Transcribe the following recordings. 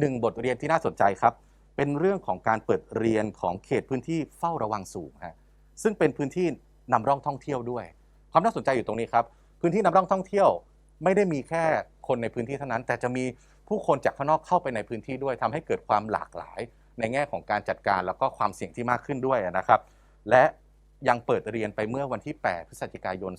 หนึ่งบทเรียนที่น่าสนใจครับ เป็นเรื่องของการเปิดเรียนของเขตพื้นที่เฝ้าระวังสูงฮะซึ่งเป็นพื้นที่นำร่องท่องเที่ยวด้วย ความน่าสนใจอยู่ตรงนี้ครับ พื้นที่นำร่องท่องเที่ยว ไม่ได้มีแค่คนในพื้นที่เท่านั้น แต่จะมีผู้คนจากข้างนอกเข้าไปในพื้นที่ด้วยทำให้เกิดความหลากหลาย ในแง่ของการจัดการแล้วก็ความเสี่ยงที่มากขึ้นด้วยนะครับ และยังเปิดเรียนไปเมื่อวันที่ 8 พฤศจิกายน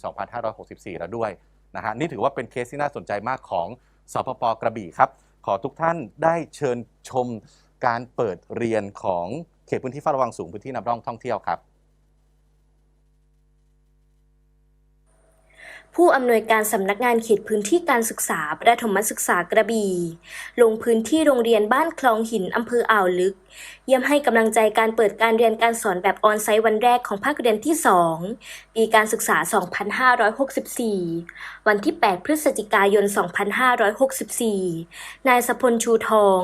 2564 แล้วด้วยนะฮะนี่ถือว่าเป็นเคสที่น่าสนใจมากของสพปกระบี่ครับ ขอทุกท่านได้เชิญชมการเปิดเรียนของเขตพื้นที่เฝ้าระวังสูงพื้นที่นำร่องท่องเที่ยวครับ ผู้อำนวยการสำนักงานเขตพื้นที่การศึกษาประถมศึกษากระบี่ลงพื้นที่โรงเรียนบ้านคลองหินอำเภออ่าวลึก เยี่ยมให้กำลังใจการเปิดการเรียนการสอนแบบออนไซต์วันแรกของภาคเรียนที่ 2 ปีการศึกษา 2564 วันที่ 8 พฤศจิกายน 2564 นายสพลชูทอง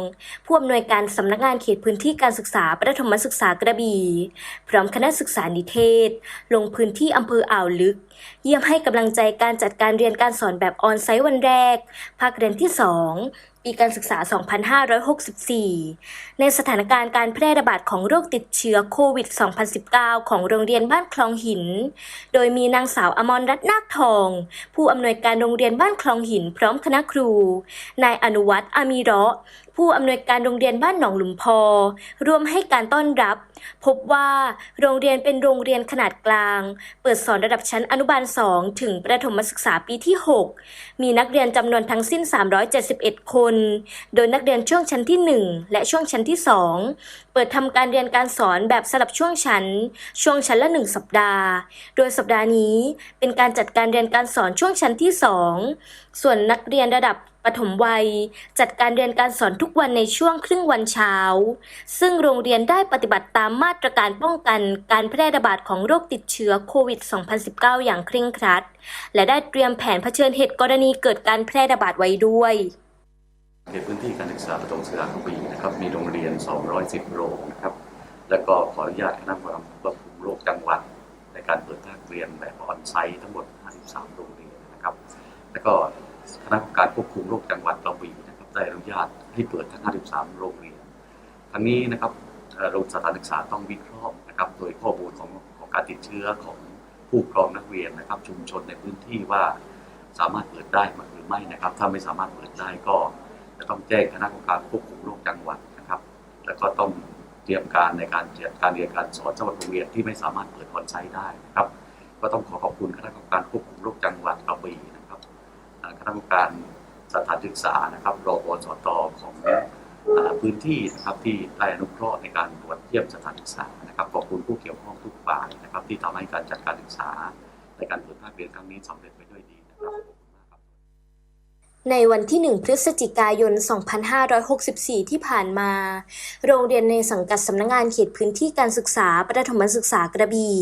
ผู้อำนวยการสำนักงานเขตพื้นที่การศึกษาประถมศึกษากระบี่พร้อมคณะศึกษานิเทศ ลงพื้นที่อำเภออ่าวลึก เยี่ยมให้กำลังใจการจัดการเรียนการสอนแบบออนไซต์วันแรก ภาคเรียนที่ 2 ปีการศึกษา 2564 ในสถานการณ์การแพร่ระบาดของโรคติดเชื้อโควิด 2019 ของโรงเรียนบ้านคลองหิน โดยมีนางสาวอมรรัตน์นาคทอง ผู้อำนวยการโรงเรียนบ้านคลองหินพร้อมคณะครู นายอนุวัฒน์อามีร์ผู้อำนวยการโรงเรียนบ้านหนองหลุมพอ ร่วมให้การต้อนรับ พบว่าโรงเรียนเป็นโรงเรียนขนาดกลาง เปิดสอนระดับชั้นอนุบาล 2 ถึงประถมศึกษาปีที่ 6 มีนักเรียนจำนวนทั้งสิ้น 371 คน โดยนักเรียนช่วงชั้นที่ 1 และช่วงชั้นที่ 2 เปิดทำการเรียนการสอนแบบสลับช่วงชั้น ช่วงชั้นละ 1 สัปดาห์ โดยสัปดาห์นี้เป็นการจัดการเรียนการสอนช่วงชั้นที่ 2 ส่วนนักเรียนระดับ ปฐมวัย จัดการเรียนการสอนทุกวันในช่วงครึ่งวันเช้า ซึ่งโรงเรียนได้ปฏิบัติตามมาตรการป้องกันการแพร่ระบาดของโรคติดเชื้อโควิด 2019 อย่างเคร่งครัด และได้เตรียมแผนเผชิญเหตุกรณีเกิดการแพร่ระบาดไว้ด้วยเขตพื้นที่การศึกษาประถมศึกษากระบี่นะครับมีโรงเรียน 210 โรงนะครับแล้วก็ขออนุญาตคณะกรรมการควบคุมโรคจังหวัด ในการเปิดภาคเรียนแบบออนไซต์ทั้งหมด 53 โรงเรียนนะครับ แล้วก็ ณะกรรมการควบคุมโรคจังหวัดกระบี่นะครับได้อนุญาตให้เปิดทั้ง 53 โรงเรียน ทั้งนี้นะครับโรงสถานศึกษาต้องวิเคราะห์นะครับโดยข้อมูลของของการติดเชื้อของผู้ปกครองนักเรียนนะครับ ชุมชนในพื้นที่ว่าสามารถเปิดได้หรือไม่นะครับ ถ้าไม่สามารถเปิดได้ก็จะต้องแจ้งคณะกรรมการควบคุมโรคจังหวัดนะครับ แล้วก็ต้องเตรียมการในการจัดการเรียนการสอนสำหรับโรงเรียนที่ไม่สามารถเปิดออนไซต์ได้นะครับ ก็ต้องขอขอบคุณคณะกรรมการควบคุมโรคจังหวัดกระบี่ คณะกรรมการสถานศึกษานะครับรอบสตของพื้นที่นะครับที่ได้อนุเคราะห์ในการตรวจเยี่ยมสถานศึกษานะครับขอบคุณผู้เกี่ยวข้องทุกฝ่ายนะครับที่ทำให้การจัดการศึกษาในการเปิดภาคเรียนครั้งนี้สำเร็จไป ในวันที่ 1 พฤศจิกายน 2564 ที่ผ่านมา โรงเรียนในสังกัดสำนักงงานเขตพื้นที่การศึกษาประถมศึกษากระบี่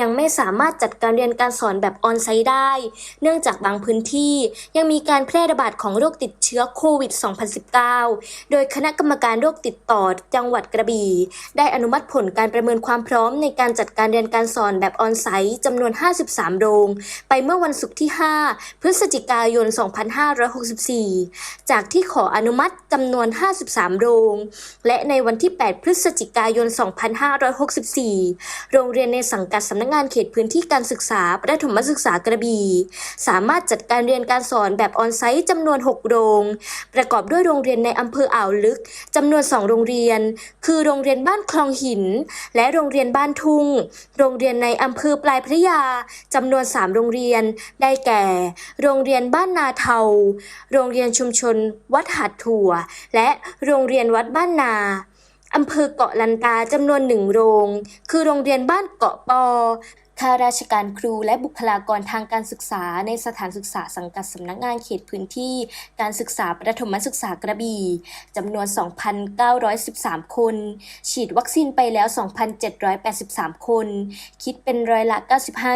ยังไม่สามารถจัดการเรียนการสอนแบบออนไซต์ได้ เนื่องจากบางพื้นที่ยังมีการแพร่ระบาดของโรคติดเชื้อโควิด 2019 โดยคณะกรรมการโรคติดต่อจังหวัดกระบี่ได้อนุมัติผลการประเมินความพร้อมในการจัดการเรียนการสอนแบบออนไซต์จำนวน 53 โรง ไปเมื่อวันศุกร์ที่ 5 พฤศจิกายน2564 จากที่ขออนุมัติจำนวน 53 โรง และในวันที่ 8 พฤศจิกายน 2564 โรงเรียนในสังกัดสำนักงานเขตพื้นที่การศึกษาประถมศึกษากระบี่สามารถจัดการเรียนการสอนแบบออนไซต์จำนวน 6 โรง ประกอบด้วยโรงเรียนในอำเภออ่าวลึกจำนวน 2 โรงเรียน คือโรงเรียนบ้านคลองหิน และโรงเรียนบ้านทุ่ง โรงเรียนในอำเภอปลายพระยาจำนวน 3 โรงเรียน ได้แก่ โรงเรียนบ้านนาเทาโรงเรียนชุมชนวัดหาดถั่ว และโรงเรียนวัดบ้านนาอำเภอเกาะลันตาจำนวนหนึ่งโรง คือโรงเรียนบ้านเกาะปอ ข้าราชการครูและบุคลากรทางการศึกษาในสถานศึกษาสังกัดสำนักงานเขตพื้นที่ การศึกษาประถมศึกษากระบี่จำนวน 2,913 คน ฉีดวัคซีนไปแล้ว 2,783 คน คิดเป็นร้อยละ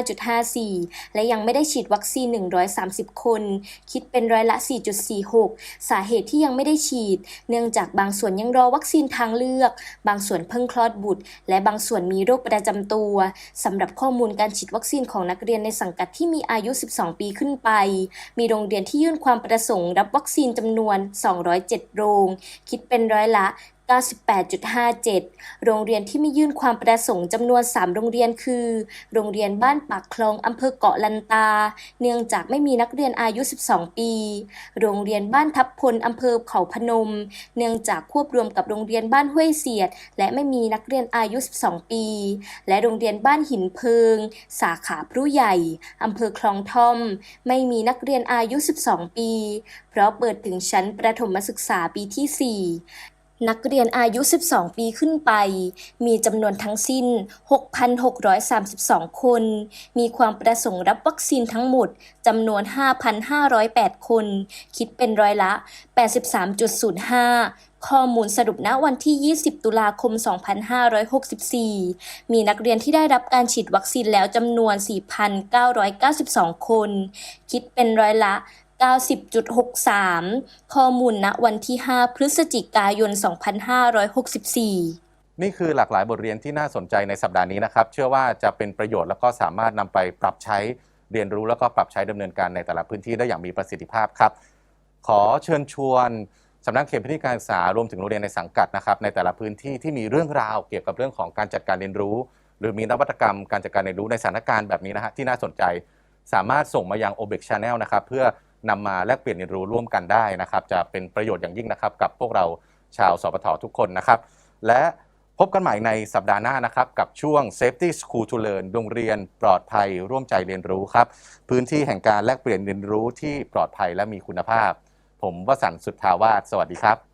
95.54 และยังไม่ได้ฉีดวัคซีน 130 คน คิดเป็นร้อยละ 4.46 สาเหตุที่ยังไม่ได้ฉีด เนื่องจากบางส่วนยังรอวัคซีนทางเลือก บางส่วนเพิ่งคลอดบุตร และบางส่วนมีโรคประจำตัวสำหรับข้อมูลการฉีดวัคซีนของนักเรียนในสังกัดที่มีอายุ 12 ปีขึ้นไป มีโรงเรียนที่ยื่นความประสงค์รับวัคซีนจำนวน 207 โรง คิดเป็นร้อยละ 98.57 โรงเรียนที่ไม่ยื่นความประสงค์จำนวน 3 โรงเรียนคือ โรงเรียนบ้านปากคลองอำเภอเกาะลันตา เนื่องจากไม่มีนักเรียนอายุ 12 ปี โรงเรียนบ้านทับพลอำเภอเขาพนม เนื่องจากควบรวมกับโรงเรียนบ้านห้วยเสียด และไม่มีนักเรียนอายุ 12 ปี และโรงเรียนบ้านหินเพิง สาขาพรุใหญ่อำเภอคลองทอม ไม่มีนักเรียนอายุ 12 ปี เพราะเปิดถึงชั้นประถมศึกษาปีที่ 4 นักเรียนอายุ 12 ปีขึ้นไป มีจำนวนทั้งสิ้น 6,632 คน มีความประสงค์รับวัคซีนทั้งหมดจำนวน 5,508 คน คิดเป็นร้อยละ 83.05 ข้อมูลสรุปณวันที่ 20 ตุลาคม 2564 มีนักเรียนที่ได้รับการฉีดวัคซีนแล้วจำนวน 4,992 คน คิดเป็นร้อยละ 90.63 ข้อมูลณวันที่ 5 พฤศจิกายน 2564นี่คือหลากหลายบทเรียนที่น่าสนใจในสัปดาห์นี้นะครับ เชื่อว่าจะเป็นประโยชน์แล้วก็สามารถนำไปปรับใช้เรียนรู้แล้วก็ปรับใช้ดำเนินการในแต่ละพื้นที่ได้อย่างมีประสิทธิภาพครับ ขอเชิญชวนสำนักเขตพื้นที่การศึกษารวมถึงโรงเรียนในสังกัดนะครับ ในแต่ละพื้นที่ที่มีเรื่องราวเกี่ยวกับเรื่องของการจัดการเรียนรู้ หรือมีนวัตกรรมการจัดการเรียนรู้ในสถานการณ์แบบนี้นะฮะที่น่าสนใจ สามารถส่งมายัง o b e x Channel นะครับเพื่อ นำมาแลกเปลี่ยนเรียนรู้ร่วมกันได้นะครับ จะเป็นประโยชน์อย่างยิ่งนะครับ กับพวกเราชาวสปททุกคนนะครับ และพบกันใหม่ในสัปดาห์หน้านะครับ กับช่วง Safety School to Learn โรงเรียนปลอดภัยร่วมใจเรียนรู้ครับ พื้นที่แห่งการแลกเปลี่ยนเรียนรู้ที่ปลอดภัยและมีคุณภาพ ผมวสันต์สุทธาวาสสวัสดีครับ